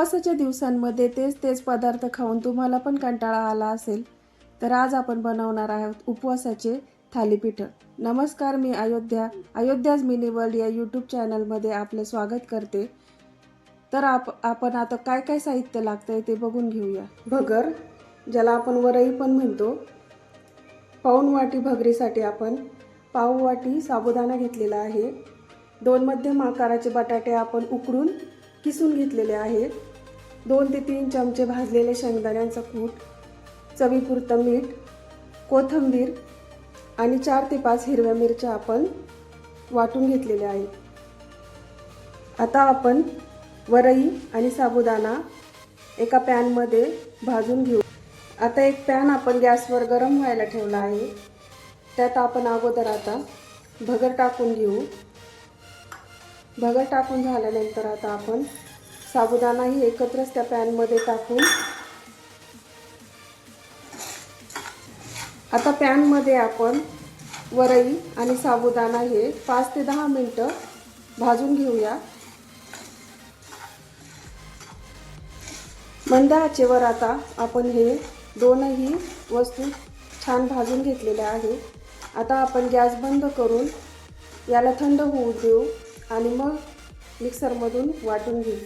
उपवासाच्या दिवसांमध्ये तेच तेच पदार्थ खाऊन तुम्हाला पण कंटाळा आला असेल तर आज आपण बनवणार आहोत उपवासाचे थालीपीठ. नमस्कार मी अयोध्या. अयोध्याज मिनी वर्ल्ड या यूट्यूब चॅनलमध्ये आपलं स्वागत करते. तर आप आपण आता काय काय साहित्य लागतं आहे ते बघून घेऊया. भगर ज्याला आपण वरई पण म्हणतो पाऊण वाटी भगरीसाठी आपण पाव वाटी साबुदाणा घेतलेला आहे. दोन मध्यम आकाराचे बटाटे आपण उकडून किसून घेतलेले आहेत. दोन ते तीन चमचे भाजलेले शेंगदाण्यांचा कूट चवीपुरतं मीठ कोथिंबीर आणि चार ते पाच हिरव्या मिरच्या आपण वाटून घेतलेल्या आहेत. आता आपण वरई आणि साबुदाणा एका पॅनमध्ये भाजून घेऊ. आता एक पॅन आपण गॅसवर गरम व्हायला ठेवला आहे. त्यात आपण अगोदर आता भगर टाकून घेऊ. भगर टाकून झाल्यानंतर आता आपण साबुदाणाही एकत्रच त्या पॅनमध्ये टाकून. आता पॅनमध्ये आपण वरई आणि साबुदाणा हे पाच ते दहा मिनटं भाजून घेऊया. मंद आचेवर आता आपण हे दोनही वस्तू छान भाजून घेतलेल्या आहे आता आपण गॅस बंद करून याला थंड होऊ देऊ आणि मग मिक्सरमधून वाटून घेऊ.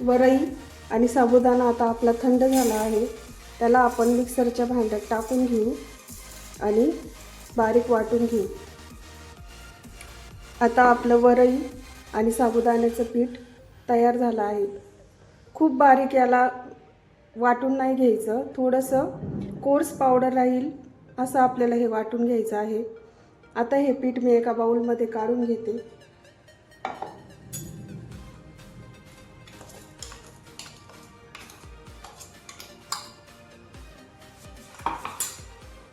वरई आणि साबुदाणा आता आपला थंड झाला आहे. त्याला आपण मिक्सरच्या भांड्यात टाकून घेऊ आणि बारीक वाटून घेऊ. आता आपलं वरई आणि साबुदाण्याचं पीठ तयार झालं आहे. खूप बारीक याला वाटून नाही घ्यायचं. थोडंसं कोर्स पावडर राहील असं आपल्याला हे वाटून घ्यायचं आहे. आता हे पीठ मी एका बाउलमध्ये काढून घेते.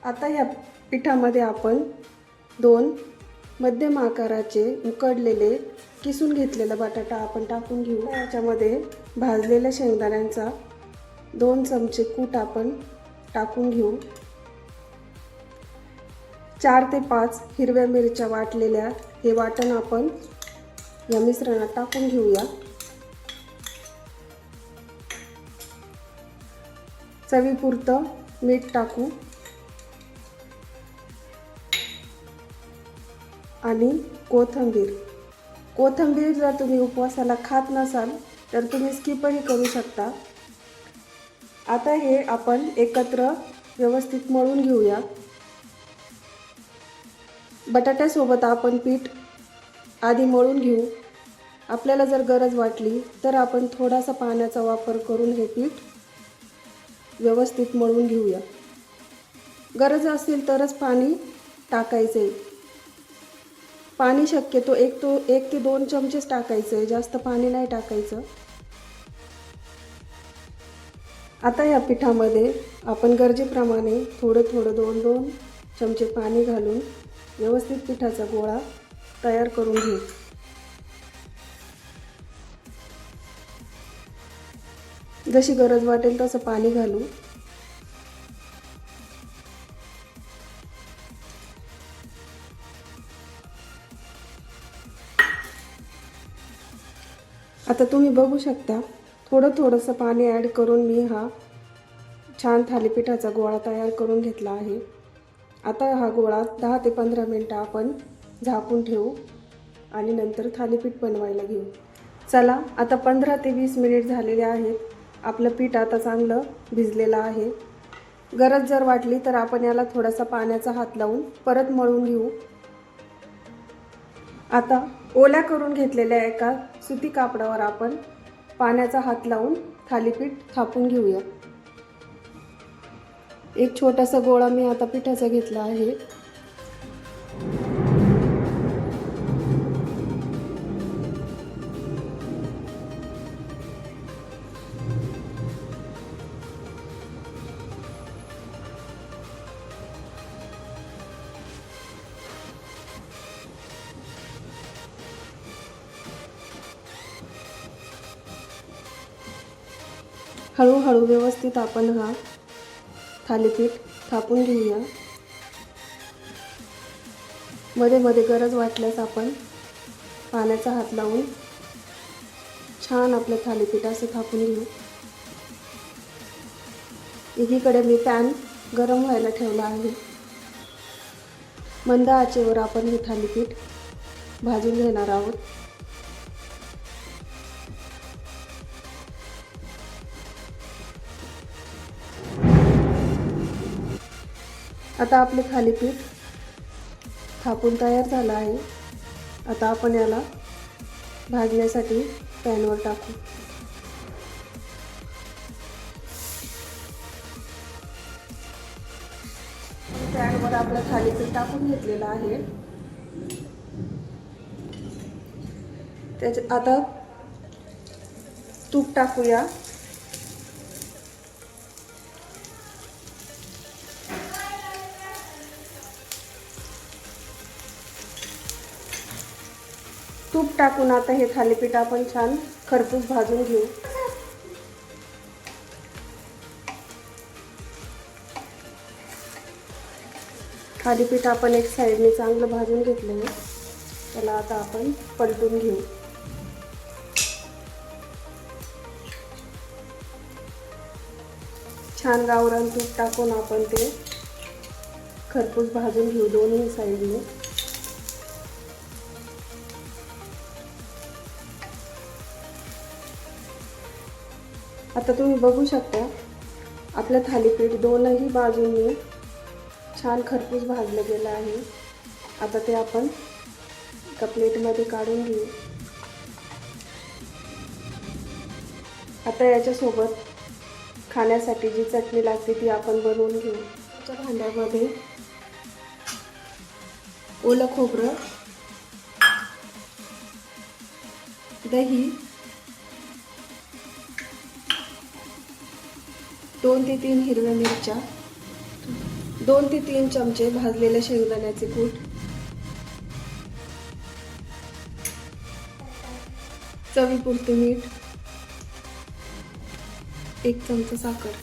आता ह्या पिठामध्ये आपण दोन मध्यम आकाराचे उकडलेले किसून घेतलेला बटाटा आपण टाकून घेऊ. याच्यामध्ये भाजलेल्या शेंगदाण्यांचा दोन चमचे कूट आपण टाकून घेऊ. चार ते पाच हिरव्या मिरच्या वाटलेल्या हे वाटण आपण या मिश्रणात टाकून घेऊया. चवीपुरतं मीठ टाकू. आणि कोथंबीर. कोथंबीर जर तुम्ही उपवासाला खात नसाल तर तुम्ही स्किपही करू शकता. आता हे आपण एकत्र व्यवस्थित मळून घेऊया. बटाट्यासोबत आपण पीठ आधी मळून घेऊ. आपल्याला जर गरज वाटली तर आपण थोडासा पाण्याचा वापर करून हे पीठ व्यवस्थित मळून घेऊया. गरज असेल तरच पाणी टाकायचं. आहे पाणी शक्यतो एक तो एक ते दोन चमचेच टाकायचं आहे. जास्त पाणी नाही टाकायचं. आता या पिठामध्ये आपण गरजेप्रमाणे थोडं थोडं दोन दोन चमचे पाणी घालून व्यवस्थित पिठाचा गोळा तयार करून घेऊ. जशी गरज वाटेल तसं पाणी घालू. आता तुम्ही बघू शकता थोडं थोडंसं पाणी ॲड करून मी हा छान थालीपीठाचा गोळा तयार करून घेतला आहे. आता हा गोळा दहा ते पंधरा मिनटं आपण झाकून ठेवू आणि नंतर थालीपीठ बनवायला घेऊ. चला आता पंधरा ते वीस मिनिट झालेले आहेत. आपलं पीठ आता चांगलं भिजलेलं आहे. गरज जर वाटली तर आपण याला थोडासा पाण्याचा हात लावून परत मळून घेऊ. आता ओल्या करून घेतलेल्या एका सुती कापडावर आपण पाण्याचा हात लावून थालीपीठ थापून घेऊया. एक छोटासा गोळा मी आता पिठाचा घेतला आहे. हळूहळू व्यवस्थित आपण हा थालीपीठ थापून घेऊया. मध्ये मध्ये गरज वाटल्यास आपण पाण्याचा हात लावून छान आपलं थालीपीठ असं थापून घेऊ. एकीकडे मी पॅन गरम व्हायला ठेवला आहे. मंद आचेवर आपण हे थालीपीठ भाजून घेणार आहोत. आता आपले थालीपीठ थापून तयार झालं आहे. आता आपण याला भाजण्यासाठी पॅनवर टाकू. पॅनवर आपलं थालीपीठ टाकून घेतलेलं आहे. त्याच्या आता तूप टाकूया. तूप टाकून आता हे थालीपीठ आपण छान खरपूस भाजून घेऊ. थालीपीठ आपण एक साईडने चांगलं भाजून घेतलं त्याला आता आपण पलटून घेऊ. छान गावरान तूप टाकून आपण ते खरपूस भाजून घेऊ दोन्ही साईडने. आता तुम्ही बघू शकता आपलं थालीपीठ दोनही बाजूंनी छान खरपूस भाजलं गेलं आहे. आता ते आपण एका प्लेटमध्ये काढून घेऊ. आता याच्यासोबत खाण्यासाठी जी चटणी लागते ती आपण बनवून घेऊ. त्याच्या भांड्यामध्ये ओलं खोबरं दही दोन ते तीन हिरव्या मिरच्या दोन ते तीन चमचे भाजलेले शेंगदाण्याचे कूट चवीपुरते मीठ एक चमचा साखर.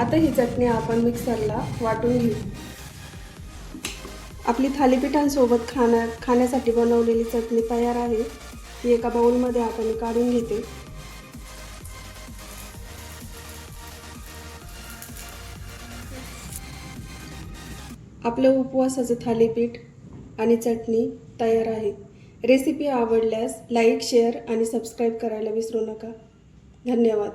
आता ही चटणी आपण मिक्सरला वाटून घेऊ. आपली थालीपीठांसोबत खाण्या खाण्यासाठी बनवलेली चटणी तयार आहे. ती एका बाउलमध्ये आपण काढून घेते. आपलं उपवासाचं थालीपीठ आणि चटणी तयार आहे. रेसिपी आवडल्यास लाईक शेअर आणि सबस्क्राईब करायला विसरू नका. धन्यवाद.